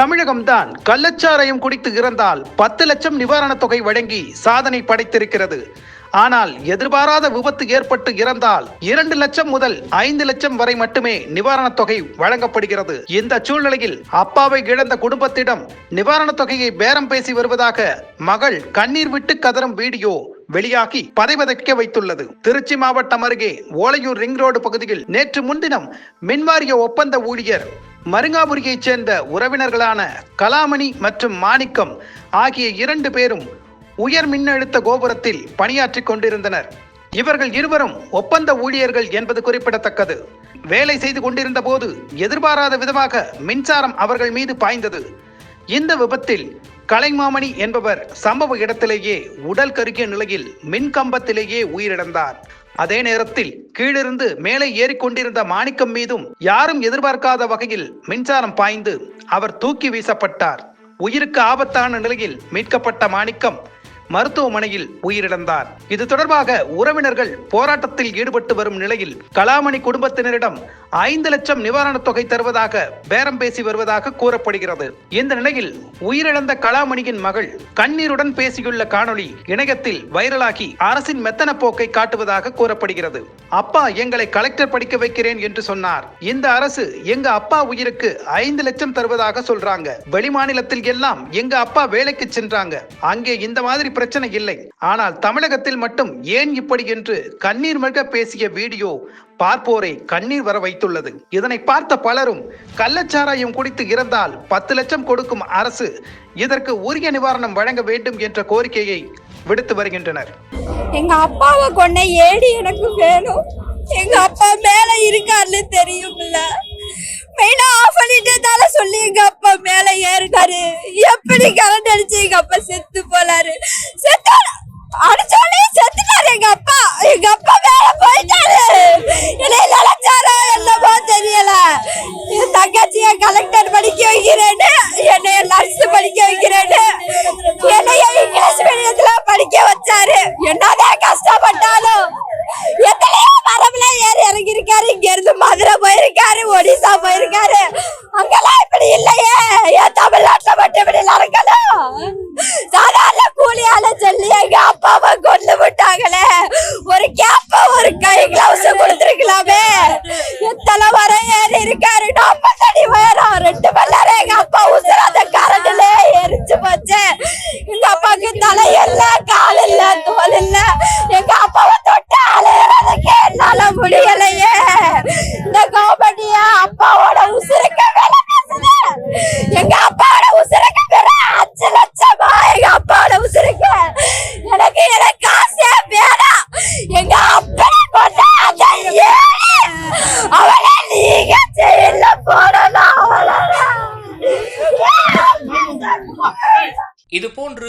தமிழகம்தான் கள்ளச்சாராயம் குடித்து இறந்தால் பத்து லட்சம் நிவாரணத் தொகை வழங்கி சாதனை படைத்திருக்கிறது. ஆனால் எதிர்பாராத விபத்து ஏற்பட்டு இறந்தால் இரண்டு லட்சம் முதல் ஐந்து லட்சம் வரை மட்டுமே நிவாரணத் தொகை வழங்கப்படுகிறது. இந்த சூழ்நிலையில் அப்பாவை இழந்த குடும்பத்திடம் நிவாரணத் தொகையை பேரம் பேசி வருவதாக மகள் கண்ணீர் விட்டு கதறும் வீடியோ வெளியாகி பதைவதைக்க வைத்துள்ளது. திருச்சி மாவட்டம் அருகே ஓலையூர் ரிங் ரோடு பகுதியில் நேற்று முன்தினம் மின்வாரிய ஒப்பந்த ஊழியர் மருங்காபுரியைச் சேர்ந்த உறவினர்களான கலாமணி மற்றும் மாணிக்கம் ஆகிய இரண்டு பேரும் உயர் மின்னழுத்த கோபுரத்தில் பணியாற்றிக் கொண்டிருந்தனர். இவர்கள் இருவரும் ஒப்பந்த ஊழியர்கள் என்பது குறிப்பிடத்தக்கது. வேலை செய்து கொண்டிருந்த போது எதிர்பாராத விதமாக மின்சாரம் அவர்கள் மீது பாய்ந்தது. இந்த விபத்தில் கலைமாமணி என்பவர் சம்பவ இடத்திலேயே உடல் கருகிய நிலையில் மின் கம்பத்திலேயே உயிரிழந்தார். அதே நேரத்தில் கீழிருந்து மேலே ஏறிக்கொண்டிருந்த மாணிக்கம் மீதும் யாரும் எதிர்பார்க்காத வகையில் மின்சாரம் பாய்ந்து அவர் தூக்கி வீசப்பட்டார். உயிருக்கு ஆபத்தான நிலையில் மீட்கப்பட்ட மாணிக்கம் மருத்துவமனையில் உயிரிழந்தார். இது தொடர்பாக உறவினர்கள் போராட்டத்தில் ஈடுபட்டு வரும் நிலையில் கலாமணி குடும்பத்தினரிடம் ஐந்து லட்சம் நிவாரணத் தொகை தருவதாக பேரம் பேசி வருவதாக கூறப்படுகிறது. இந்த நிலையில் உயிரிழந்த கலாமணியின் மகள் கண்ணீருடன் பேசியுள்ள காணொளி இணையத்தில் வைரலாகி அரசின் மெத்தன போக்கை காட்டுவதாக கூறப்படுகிறது. அப்பா எங்களை கலெக்டர் படிக்க வைக்கிறேன் என்று சொன்னார். இந்த அரசு எங்க அப்பா உயிருக்கு ஐந்து லட்சம் தருவதாக சொல்றாங்க. வெளிமாநிலத்தில் எல்லாம் எங்க அப்பா வேலைக்கு சென்றாங்க. அங்கே இந்த மாதிரி பிரச்சனை இல்லை. ஆனால் தமிழகத்தில் மட்டும் ஏன் இப்படி என்று கண்ணீர் மல்க பேசிய வீடியோ பார்ப்போரை கண்ணீர் வர வைத்துள்ளது. இதனை பார்த்த பலரும் கள்ளச்சாராயம் குடித்து இறந்தால் பத்து லட்சம் கொடுக்கும் அரசு இதற்கு உரிய நிவாரணம் வழங்க வேண்டும் என்ற கோரிக்கையை விடுத்து வருகின்றனர். எங்க அப்பாவை கொண்ட ஏடி எனக்கு வேணும். எங்க அப்பா மேல இருக்காருன்னு தெரியும்ல. மெயினா ஆஃப் பண்ணிட்டு தலை சொல்லி எங்க அப்பா மேல ஏறினாரு. எப்படி கரண்ட் அடிச்சு எங்க அப்பா செத்து போலாரு செத்தாரு அடிச்சோடனே செத்துட்டாரு எங்க அப்பா. எங்க அப்பா மேல போயிட்டாரு. என்னை நினைச்சாரோ என்னமோ தெரியல. என் தங்கச்சிய கலெக்டர் படிக்க வைக்கிறேன்னு என்னைய நர்ஸ் படிக்க வைக்கிறேன்னு என்னைய இங்கிலீஷ் மீடியத்துல படிக்க வச்சாரு. என்னதான் கஷ்டப்பட்டாலும் எத்தனையோ மரம்ல ஏறி இறங்கி இருக்காரு இங்க இருந்து மதுரை போயிருக்காரு ஒடிசா போயிருக்காரு. அங்கெல்லாம் இப்படி இல்லையே. ஏன் தமிழ்நாட்டுல மட்டும் இப்படி நடக்கணும்? ஏறி இருக்காரு நாற்பத்தடி உயரம் ரெண்டு மணி எங்க அப்பா உசுராத கரண்டுல எரிச்சு போச்சு. எங்க அப்பாவுக்கு தலை இல்ல கால் இல்ல தோல் இல்ல. எங்க அப்பாவை தொட்டு அலையறதுக்கு என்னால முடியலையே இந்த கவர்மெண்டியா அப்பாவோட உசுருக்கு வேலை பேசுது எங்க அப்பாவோட உசுருக்கு வேற அஞ்சு லட்சமா எங்க அப்பாவோட உசுருக்கு எனக்கு எனக்கு காசே வேணாம் எங்க அப்பனை கொண்ட அந்த ஏழு அவளை நீங்க ஜெயில போடணும் அவளை இதுபோன்று